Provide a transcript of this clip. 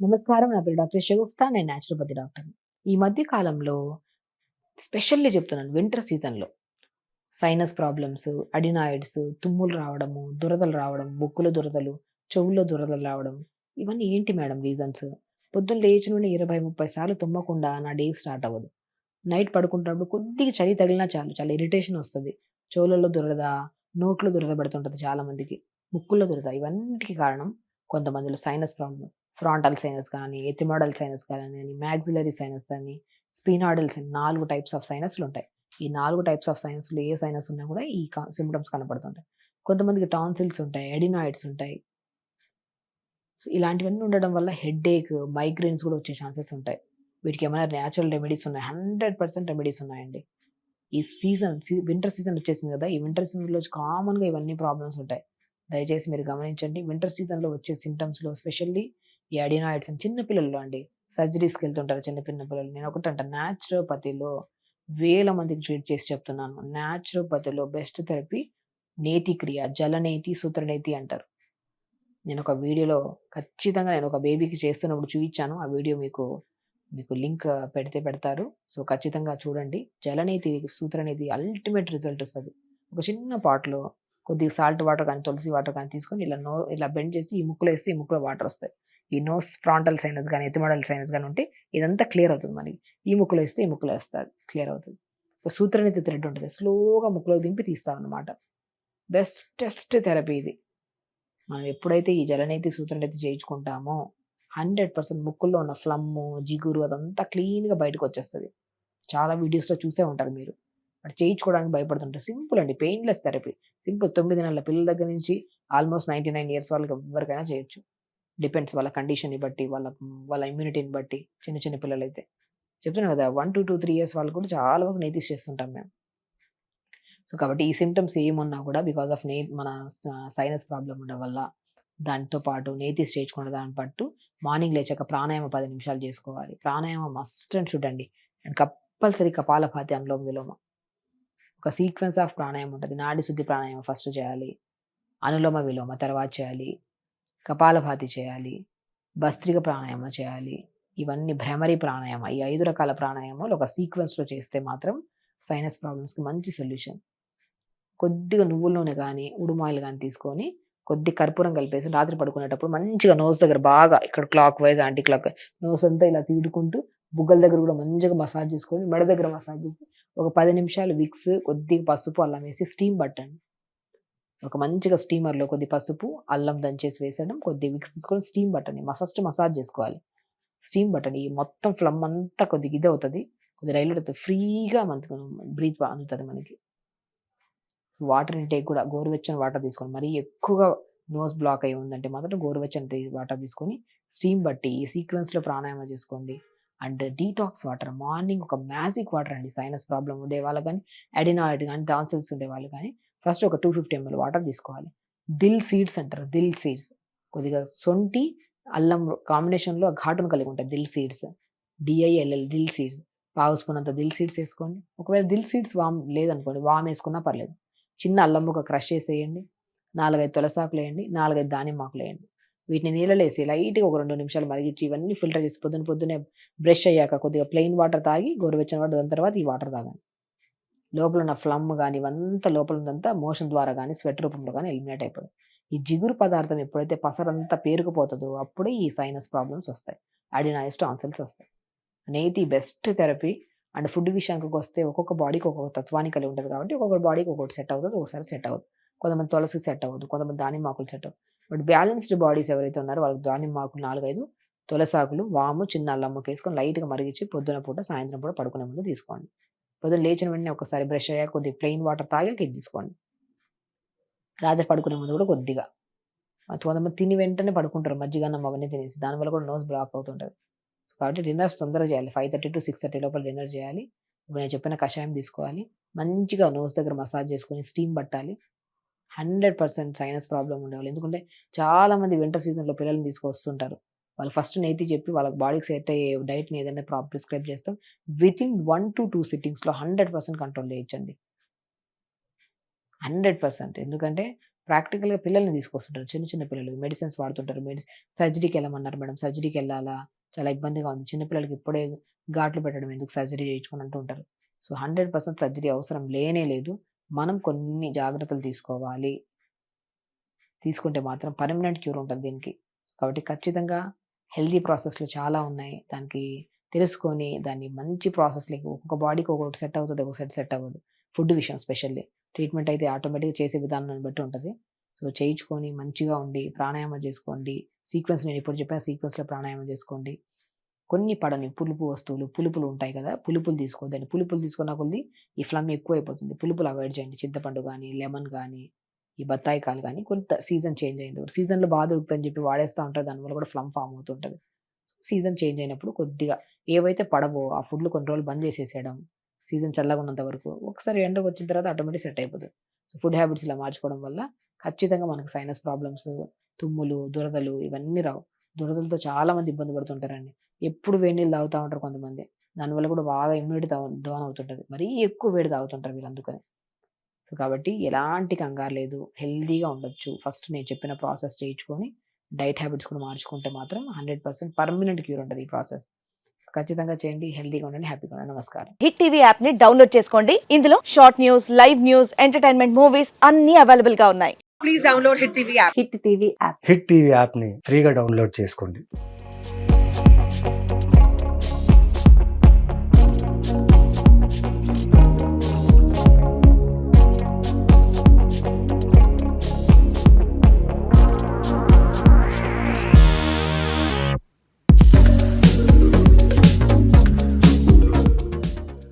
నమస్కారం. నా పేరు డాక్టర్ షగుఫ్తా. నేను న్యాచురోపతి డాక్టర్ ఈ మధ్య కాలంలో స్పెషల్లీ చెప్తున్నాను వింటర్ సీజన్‌లో సైనస్ ప్రాబ్లమ్స్, అడినాయిడ్స్, తుమ్ములు రావడము, దురదలు రావడం, బొక్కుల దురదలు, చెవుల్లో దురదలు రావడం. ఇవన్నీ ఏంటి మేడం రీజన్స్? పొద్దున్న లేచిన నుండి 20, 30 సార్లు తుమ్మకుండా నా డే స్టార్ట్ అవ్వదు. నైట్ పడుకుంటున్నప్పుడు కొద్దిగా చలి తగిలినా చాలు చాలా ఇరిటేషన్ వస్తుంది చెవులలో దురద, నోట్లో దురద పడుతుంటుంది చాలామందికి ముక్కుల్లో దురద ఇవన్నిటికీ కారణం కొంతమందిలో సైనస్ ప్రాబ్లమ్. ఫ్రాంటల్ సైనస్ కానీ, ఎథిమోడల్ సైనస్ కానీ, మ్యాగ్జిలరీ సైనస్ అని, స్పినాయిడల్ సైనస్ నాలుగు టైప్స్ ఆఫ్ సైనస్లు ఉంటాయి ఈ నాలుగు టైప్స్ ఆఫ్ సైనస్‌లో ఏ సైనస్ ఉన్నా కూడా ఈ క సింప్టమ్స్ కనపడుతుంటాయి. కొంతమందికి టాన్సిల్స్ ఉంటాయి, ఎడినాయిడ్స్ ఉంటాయి. ఇలాంటివన్నీ ఉండడం వల్ల హెడ్‌ఏక్, మైగ్రేన్స్ కూడా వచ్చే ఛాన్సెస్ ఉంటాయి. వీటికి ఏమైనా న్యాచురల్ రెమెడీస్ ఉన్నాయి. 100% రెమెడీస్ ఉన్నాయండి. ఈ సీజన్ సీ వింటర్ సీజన్ వచ్చేసింది కదా! ఈ వింటర్ సీజన్‌లో కామన్‌గా ఇవన్నీ ప్రాబ్లమ్స్ ఉంటాయి. దయచేసి మీరు గమనించండి. వింటర్ సీజన్‌లో వచ్చే సింటమ్స్లో స్పెషల్లీ ఈ అడినాయిడ్స్ అని చిన్న అండి. సర్జరీస్‌కి వెళ్తుంటారు చిన్న చిన్న పిల్లలు. నేను ఒకటంట న్యాచురోపతిలో వేల మందికి ట్రీట్ చేసి చెప్తున్నాను. న్యాచురోపతిలో బెస్ట్ థెరపీ నేతి క్రియ, జలనేతి, సూత్రనేతి అంటారు. నేను ఒక వీడియోలో ఖచ్చితంగా నేను ఒక బేబీకి చేస్తున్నప్పుడు చూపించాను ఆ వీడియో మీకు మీకు లింక్ పెడితే పెడతారు. సో, ఖచ్చితంగా చూడండి. జలనేతి, సూత్రనేతి అల్టిమేట్ రిజల్ట్ వస్తుంది ఒక చిన్న పాట్‌లో కొద్దిగా సాల్ట్ వాటర్ కానీ, తులసి వాటర్ కానీ తీసుకొని ఇలా నో ఇలా బెండ్ చేసి ఈ ముక్కులో వేస్తే ఈ ముక్కులో వాటర్ వస్తాయి. ఈ నోస్ ఫ్రాంటల్ సైనస్ కానీ ఎథిమోడల్ సైనస్ కానీ ఉంటే ఇదంతా క్లియర్ అవుతుంది మనకి. ఈ ముక్కులో వేస్తే ఈ ముక్కులో వేస్తారు. క్లియర్ అవుతుంది ఒక సూత్రనేతి థ్రెడ్ ఉంటుంది స్లోగా ముక్కులోకి దింపి తీస్తామన్నమాట. బెస్టెస్ట్ థెరపీ ఇది. మనం ఎప్పుడైతే ఈ జలనేతి, సూత్రనేతి చేయించుకుంటామో 100% ముక్కుల్లో ఉన్న ఫ్లమ్ము, జిగురు అదంతా క్లీన్‌గా బయటకొచ్చేస్తది. చాలా వీడియోస్‌లో చూసే ఉంటారు మీరు. అది చేయించుకోవడానికి భయపడుతుంటారు. సింపుల్ అండి. Painless therapy. సింపుల్ తొమ్మిది నెలల పిల్లల దగ్గర నుంచి ఆల్మోస్ట్ 99 ఇయర్స్ వాళ్ళకి ఎవరికైనా చేయొచ్చు. డిపెండ్స్ వాళ్ళ కండిషన్‌ని బట్టి, వాళ్ళ వాళ్ళ ఇమ్యూనిటీని బట్టి చిన్న చిన్న పిల్లలైతే. చెప్తున్నాను కదా! 1-2-3 ఇయర్స్ వాళ్ళు కూడా చాలా వరకు నేతిస్ చేస్తుంటాం మేము. సో, కాబట్టి ఈ సిమ్టమ్స్ ఏమున్నా కూడా బికాస్ ఆఫ్ నే మన స సైనస్ ప్రాబ్లం ఉండడం వల్ల దానితో పాటు నేతిస్ చేయించుకున్న దాని పట్టు మార్నింగ్ లేచాక ప్రాణాయామ పది నిమిషాలు చేసుకోవాలి. ప్రాణాయామం మస్ట్ అండ్ షుడ్ అండి. And compulsory kapalbhati, anulom vilom. ఒక సీక్వెన్స్ ఆఫ్ ప్రాణాయామం ఉంటుంది నాడి శుద్ధి ప్రాణాయామం ఫస్ట్ చేయాలి. అనులోమ విలోమ తర్వాత చేయాలి. కపాలభాతి చేయాలి. భస్త్రిక ప్రాణాయామ చేయాలి. ఇవన్నీ భ్రమరి ప్రాణాయామ. ఈ ఐదు రకాల ప్రాణాయామాలు ఒక సీక్వెన్స్‌లో చేస్తే మాత్రం సైనస్ ప్రాబ్లమ్స్‌కి మంచి సొల్యూషన్. కొద్దిగా నువ్వుల నూనె కానీ ఉడుమాయిలు కానీ తీసుకొని కొద్దిగా కర్పూరం కలిపేసి రాత్రి పడుకునేటప్పుడు మంచిగా నోస్ దగ్గర బాగా ఇక్కడ clockwise, anti clock nose అంతా ఇలా తీడుకుంటూ బుగ్గల దగ్గర కూడా మంచిగా మసాజ్ చేసుకొని మెడ దగ్గర మసాజ్ చేసి ఒక పది నిమిషాలు విక్స్, కొద్దిగా పసుపు, అల్లం వేసి స్టీమ్ పట్టండి. ఒక మంచిగా స్టీమర్‌లో కొద్ది పసుపు, అల్లం దంచేసి వేసడం కొద్దిగా విక్స్ తీసుకొని స్టీమ్ పట్టండి. ఫస్ట్ మసాజ్ చేసుకోవాలి. స్టీమ్ బటన్ ఈ మొత్తం ఫ్లమ్ అంతా కొద్దిగా ఇది కొద్దిగా కొద్ది అవుతది. ఫ్రీగా మనకు బ్రీత్ అందుతుంది మనకి. వాటర్ ఇంటేక్ కూడా గోరువెచ్చని వాటర్ తీసుకోండి. మరీ ఎక్కువగా నోస్ బ్లాక్ అయ్యి ఉందంటే మాత్రం గోరువెచ్చని వాటర్ తీసుకొని స్టీమ్ బట్టి ఈ సీక్వెన్స్‌లో ప్రాణాయామం చేసుకోండి. అండ్ డీటాక్స్ వాటర్ మార్నింగ్ ఒక మ్యాజిక్ వాటర్ అండి. సైనస్ ప్రాబ్లమ్ ఉండే వాళ్ళు కానీ అడినాయిడ్ కానీ టాన్సిల్స్ ఉండేవాళ్ళు కానీ ఫస్ట్ ఒక 250 ఎంఎల్ వాటర్ తీసుకోవాలి. దిల్ సీడ్స్ అంటారు. దిల్ సీడ్స్ కొద్దిగా సొంటి, అల్లం కాంబినేషన్‌లో ఘాటును కలిగి ఉంటాయి dill seeds. D I L L dill seeds. పావు స్పూన్ అంత దిల్ సీడ్స్ వేసుకోండి ఒకవేళ దిల్ సీడ్స్ వామ్ లేదనుకోండి వామ్ వేసుకున్నా పర్లేదు. చిన్న అల్లం ముక్క క్రష్ చేసేయండి. నాలుగైదు తులసాకులు వేయండి నాలుగైదు దానిమ్మాకులు వేయండి వీటిని నీళ్ళలో వేసి లైట్‌గా ఒక రెండు నిమిషాలు మరిగించి ఇవన్నీ ఫిల్టర్ చేసి పొద్దున పొద్దున్నే బ్రష్ అయ్యాక కొద్దిగా ప్లెయిన్ వాటర్ తాగి గోరువెచ్చని వాటర్ దాని తర్వాత ఈ వాటర్ తాగండి. లోపల ఉన్న ఫ్లమ్ కానీ ఇవంతా లోపల ఉందంతా మోషన్ ద్వారా కానీ స్వెట్ రూపంలో కానీ ఎలిమినేట్ అయిపోతుంది ఈ జిగురు పదార్థం ఎప్పుడైతే పసరంతా పేరుకుపోతుందో అప్పుడే ఈ సైనస్ ప్రాబ్లమ్స్ వస్తాయి. అడినాయిస్ టాన్సిల్స్ వస్తాయి. నేతి బెస్ట్ థెరపీ. అండ్ ఫుడ్ విషయానికి వస్తే ఒక్కొక్క బాడీకి ఒక్కొక్క తత్వాన్ని కలిగి ఉంటుంది కాబట్టి ఒక్కొక్క బాడీకి ఒక్కొక్కటి సెట్ అవుతుంది ఒకసారి సెట్ అవ్వదు. కొంతమంది తులసి సెట్ అవ్వదు. కొంతమంది దానిమ్మాకులు సెట్ అవ్వదు బట్ బ్యాలెన్స్డ్ బాడీస్ ఎవరైతే ఉన్నారో వాళ్ళకి దానిమ్మాకులు 4, 5 తులసాకులు, వాము, చిన్న అల్లమ్మకి వేసుకొని లైట్‌గా మరిగించి పొద్దున పూట, సాయంత్రం పూట పడుకునే ముందు తీసుకోండి. పొద్దున్న లేచిన వెంటనే ఒకసారి బ్రష్ అయ్యాక కొద్దిగా ప్లెయిన్ వాటర్ తాగాక ఇది తీసుకోండి. రాత్రి పడుకునే ముందు కూడా కొద్దిగా. కొంతమంది తిని వెంటనే పడుకుంటారు. మజ్జిగన్నం అవన్నీ తినేసి. దానివల్ల కూడా నోస్ బ్లాక్ అవుతుంటుంది కాబట్టి డిన్నర్స్ తొందరగా చేయాలి. 5:30-6:30 లోపల డిన్నర్ చేయాలి. ఇప్పుడు నేను చెప్పిన కషాయం తీసుకోవాలి. మంచిగా నోస్ దగ్గర మసాజ్ చేసుకొని స్టీమ్ పట్టాలి. 100% సైనస్ ప్రాబ్లం ఉండేవాళ్ళు. ఎందుకంటే చాలా మంది వింటర్ సీజన్‌లో పిల్లల్ని తీసుకొస్తుంటారు. వాళ్ళు ఫస్ట్ నేతి చెప్పి వాళ్ళ బాడీకి సెట్ అయ్యే డైట్‌ని ఏదైనా ప్రా ప్రిస్క్రైబ్ చేస్తాం. వితిన్ 1-2 సిట్టింగ్స్‌లో 100% కంట్రోల్ చేయొచ్చండి. 100% ఎందుకంటే ప్రాక్టికల్‌గా పిల్లల్ని తీసుకొస్తుంటారు. చిన్న చిన్న పిల్లలు మెడిసిన్స్ వాడుతుంటారు. మెడిసిన్ సర్జరీకి వెళ్ళమన్నారు మేడం. సర్జరీకి వెళ్ళాలా? చాలా ఇబ్బందిగా ఉంది. చిన్నపిల్లలకి ఇప్పుడే ఘాట్లు పెట్టడం ఎందుకు సర్జరీ చేయించుకొని అంటూ ఉంటారు. సో 100% సర్జరీ అవసరం లేనే లేదు. మనం కొన్ని జాగ్రత్తలు తీసుకోవాలి. తీసుకుంటే మాత్రం పర్మనెంట్ క్యూర్ ఉంటుంది దీనికి. కాబట్టి ఖచ్చితంగా హెల్దీ ప్రాసెస్‌లు చాలా ఉన్నాయి. దానికి తెలుసుకొని దాన్ని మంచి ప్రాసెస్లకి ఒక్కొక్క బాడీకి ఒక్కొక్కటి సెట్ అవుతుంది ఒక్కొక్కటి సెట్ అవ్వదు. ఫుడ్ విషయం స్పెషల్లీ. ట్రీట్మెంట్ అయితే ఆటోమేటిక్‌గా చేసే విధానాన్ని బట్టి ఉంటుంది సో చేయించుకొని మంచిగా ఉండి ప్రాణాయామం చేసుకోండి. సీక్వెన్స్ నేను ఇప్పుడు చెప్పిన సీక్వెన్స్‌లో ప్రాణాయామం చేసుకోండి. కొన్ని పడని పులుపు వస్తువులు, పులుపులు ఉంటాయి కదా! పులుపులు తీసుకోవద్దండి. పులుపులు తీసుకున్న కొద్ది ఈ ఫ్లమ్ ఎక్కువైపోతుంది. పులుపులు అవాయిడ్ చేయండి. చింతపండు కానీ లెమన్ కానీ ఈ బత్తాయి కాలు కానీ కొంత సీజన్ చేంజ్ అయింది. సీజన్‌లో బాగా దొరుకుతుందని చెప్పి వాడేస్తా ఉంటారు. దానివల్ల కూడా ఫ్లమ్ ఫామ్ అవుతుంటది. సీజన్ చేంజ్ అయినప్పుడు కొద్దిగా ఏవైతే పడవో ఆ ఫుడ్‌లు కొన్ని రోజులు బంద్ చేసేసేయడం. సీజన్ చల్లగా ఉన్నంత వరకు. ఒకసారి ఎండకొచ్చిన తర్వాత ఆటోమేటిక్ సెట్ అయిపోతది. ఫుడ్ హ్యాబిట్స్ ఇలా మార్చుకోవడం వల్ల ఖచ్చితంగా మనకు సైనస్ ప్రాబ్లమ్స్, తుమ్ములు, దురదలు ఇవన్నీ రావు. దురదలతో చాలా మంది ఇబ్బంది పడుతుంటారండి. ఎప్పుడు వేడి నీళ్ళు తాగుతూ ఉంటారు కొంతమంది. దానివల్ల కూడా బాగా ఇమ్యూనిటీ డౌన్ అవుతుంటుంది అవుతుంటది. మరీ ఎక్కువ వేడి తాగుతుంటారు వీళ్ళు అందుకని. సో, కాబట్టి ఎలాంటి కంగారు లేదు. హెల్తీగా ఉండొచ్చు. ఫస్ట్ నేను చెప్పిన ప్రాసెస్ చేయించుకొని డైట్ హ్యాబిట్స్ కూడా మార్చుకుంటే మాత్రం 100% పర్మనెంట్ క్యూర్ ఉంటది ఈ ప్రాసెస్. ఖచ్చితంగా చేయండి. హెల్తీగా ఉండండి. హ్యాపీగా ఉండండి. నమస్కారం. హిట్ టీవీ యాప్ని డౌన్లోడ్ చేసుకోండి ఇందులో short news live news entertainment movies అన్ని అవైలబుల్గా ఉన్నాయి please download Hit TV app. Hit TV app Hit TV యాప్ని ఫ్రీగా డౌన్లోడ్ చేసుకోండి